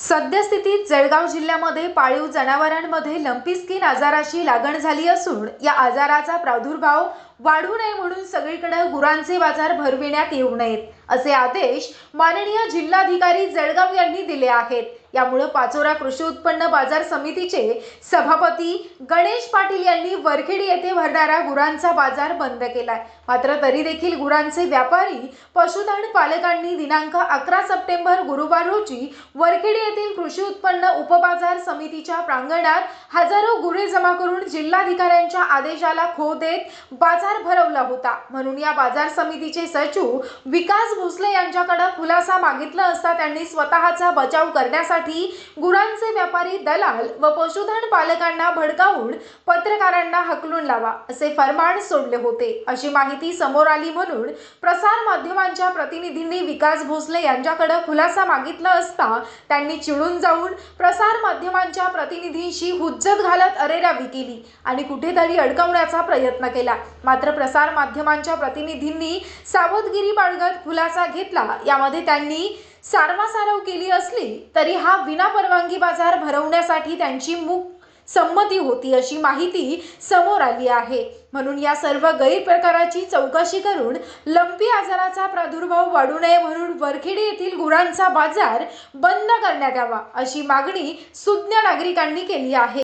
सद्यस्थितीत जळगाव जिल्ह्यामध्ये पाळीव जनावरांमध्ये लंपी स्किन आजाराची लागण झाली असून या आजाराचा प्रादुर्भाव वाढू नये म्हणून सगळीकडे गुरांचे बाजार भरविण्यात येऊ नयेत असे आदेश माननीय जिल्हाधिकारी जळगाव यांनी दिले आहेत. यामुळे पाचोरा कृषी उत्पन्न बाजार समितीचे सभापती गणेश पाटील यांनी वरखेडी येथे भरणारा गुरांचा बाजार बंद केलाय. मात्र तरी देखील गुरांचे व्यापारी पशुधन पालकांनी दिनांक अकरा सप्टेंबर गुरुवार रोजी वरखेडी येथील कृषी उत्पन्न उपबाजार समितीच्या प्रांगणात हजारो गुरे जमा करून जिल्हाधिकाऱ्यांच्या आदेशाला खो देत बाजार भरवला होता. म्हणून या बाजार समितीचे सचिव विकास भोसले यांच्याकडे खुलासा मागितला असता त्यांनी स्वतःचा बचाव करण्यासाठी गुरांचे व्यापारी दलाल व पशुधन पालकांना भडकावून पत्रकारांना हकलून लावा असे फरमान सोडले होते. अशी माहिती समोर आली म्हणून प्रसार माध्यमांच्या प्रतिनिधींनी विकास भोसले यांच्याकडे खुलासा मागितला असता त्यांनी चिडून जाऊन प्रसार माध्यमांच्या प्रतिनिधींशी हुज्जत घालत अरेरावी केली आणि कुठेतरी अडकवण्याचा प्रयत्न केला. मात्र प्रसार माध्यमांच्या प्रतिनिधींनी सावधगिरी बाळगत खुलासा घेतला. यामध्ये त्यांनी सारवासारव केली असली तरी हा विनापरवानगी बाजार भरवण्यासाठी त्यांची मुख संमती होती अशी माहिती समोर आली आहे. म्हणून या सर्व गैरप्रकाराची चौकशी करून लंपी आजाराचा प्रादुर्भाव वाढू नये म्हणून वरखेडी येथील गुरांचा बाजार बंद करण्यात यावा अशी मागणी सुज्ञ नागरिकांनी केली आहे.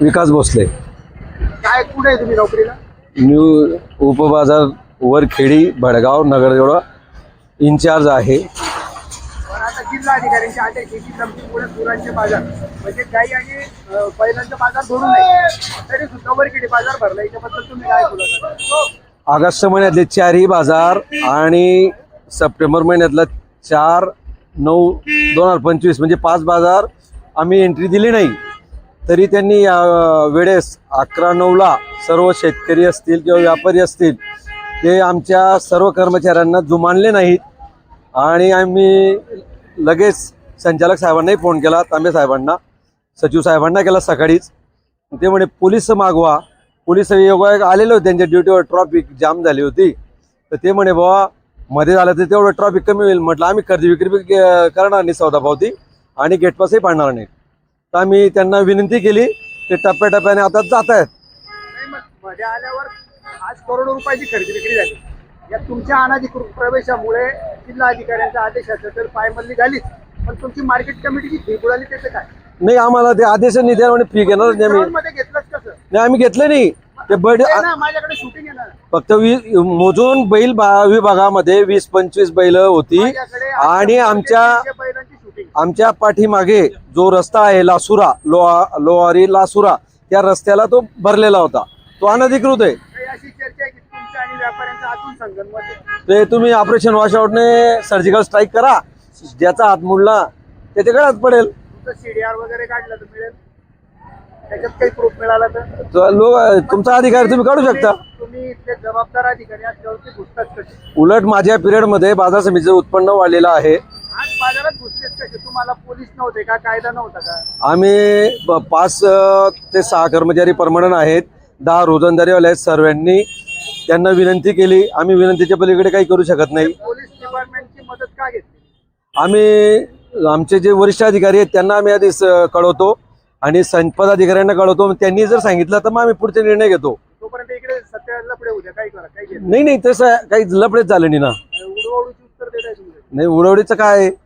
विकास भोसले. काय कुठे आहे तुम्ही नोकरीला? न्यू उपबाजार वरखेडी भडगाव नगरजवळ इन्चार्ज आहे. पण आता जिल्हा अधिकाऱ्यांची आदेश आहे की लंपीमुळे गुरांचे बाजार. म्हणजे गाई आणि अं, बैलांचे बाजार भरू नये तरी सुद्धा वरकिडी बाजार भरला. याच्याबद्दल तुम्ही काय बोलत ऑगस्ट महिन्यातले चारही बाजार आणि सप्टेंबर महिन्यातला चार नऊ दोन हजार पंचवीस म्हणजे पाच बाजार आम्ही एंट्री दिली नाही. तरी त्यांनी या वेळेस अकरा नऊला सर्व शेतकरी असतील किंवा व्यापारी असतील ते आमच्या सर्व कर्मचाऱ्यांना जुमानले नाहीत. आणि आम्ही लगेच संचालक साहेबांनाही फोन केला तांबे साहेबांना सचिव साहेबांना केला सकाळीच. ते म्हणे पोलीस मागवा. पोलीस योगायोग आलेले होते त्यांच्या ड्युटीवर ट्रॉफिक जाम झाली होती. तर ते म्हणे बाबा मध्ये झालं तर तेवढं ट्रॉफिक कमी होईल. म्हटलं आम्ही खरेदी विक्री करणार नाही सौदापावती आणि गेटपासही पाडणार नाही. तर आम्ही त्यांना विनंती केली ते टप्प्याटप्प्याने आता जात आहेत. नाही मध्ये आल्यावर आज करोडो रुपयाची खरेदी विक्री झाली. या तुमच्या अनाधिकृत प्रवेशामुळे जिल्हा अधिकाऱ्यांच्या आदेशाचं तर पायमल्ली झालीच. पण तुमची मार्केट कमिटीची फी बुडाली त्याचं काय? नाही आम्हाला ते आदेश निधी म्हणे फी घेणार नाही आम्ही. मध्ये घेतलंच कसं? नाही आम्ही घेतलं नाही. ते ना माझ्याकडे शूटिंग ना फक्त वी मोजून बैल बा- विभागामध्ये वीस पंचवीस बैल होती. आणि आमच्या आमच्या पाठीमागे जो रस्ता आहे लासुरा लोहा लोहारी लासुरा त्या रस्त्याला तो भरलेला होता. तो अनधिकृत आहे. ते तुम्ही ऑपरेशन वॉशआउटने सर्जिकल स्ट्राईक करा. ज्याचा हात मुडला त्याच्या गळ्यात पडेल. तुमचं सीडीआर वगैरे काढलं तर मिळेल? त्याच्यात काही प्रूफ मिळाला तर? तो लो- तुमचा अधिकार तुम्ही काढू शकता. तुम्ही इथले जबाबदार अधिकारी असल्यावरती घुसतात कसे उलट माझ्या पिरियडमध्ये बाजार समितीचं उत्पन्न वाढलेलं आहे. आज बाजारात तुम्हाला पोलीस नव्हते का? कायदा नव्हता का? आम्ही ब- पाच अ, ते सहा कर्मचारी परमनंट आहेत. दहा रोजंदारीवाले आहेत सर्वांनी. त्यांना विनंती केली. आम्ही विनंतीच्या पलीकडे काही करू शकत नाही. पोलीस डिपार्टमेंटची मदत का घेतली? आम्ही आमचे जे वरिष्ठ अधिकारी आहेत त्यांना आम्ही आधी स- कळवतो. आणि सं- पदाधिकाऱ्यांना कळवतो. त्यांनी जर सांगितलं तर मग आम्ही पुढचे निर्णय घेतो. तोपर्यंत इकडे सत्य लपडे उद्या काय करा काय घेत नाही नाही तसं काही लपडेच झालं नाही ना. उडवाउडीची उत्तर देत आहे तुम्ही. नाही उडवडीचं काय आहे?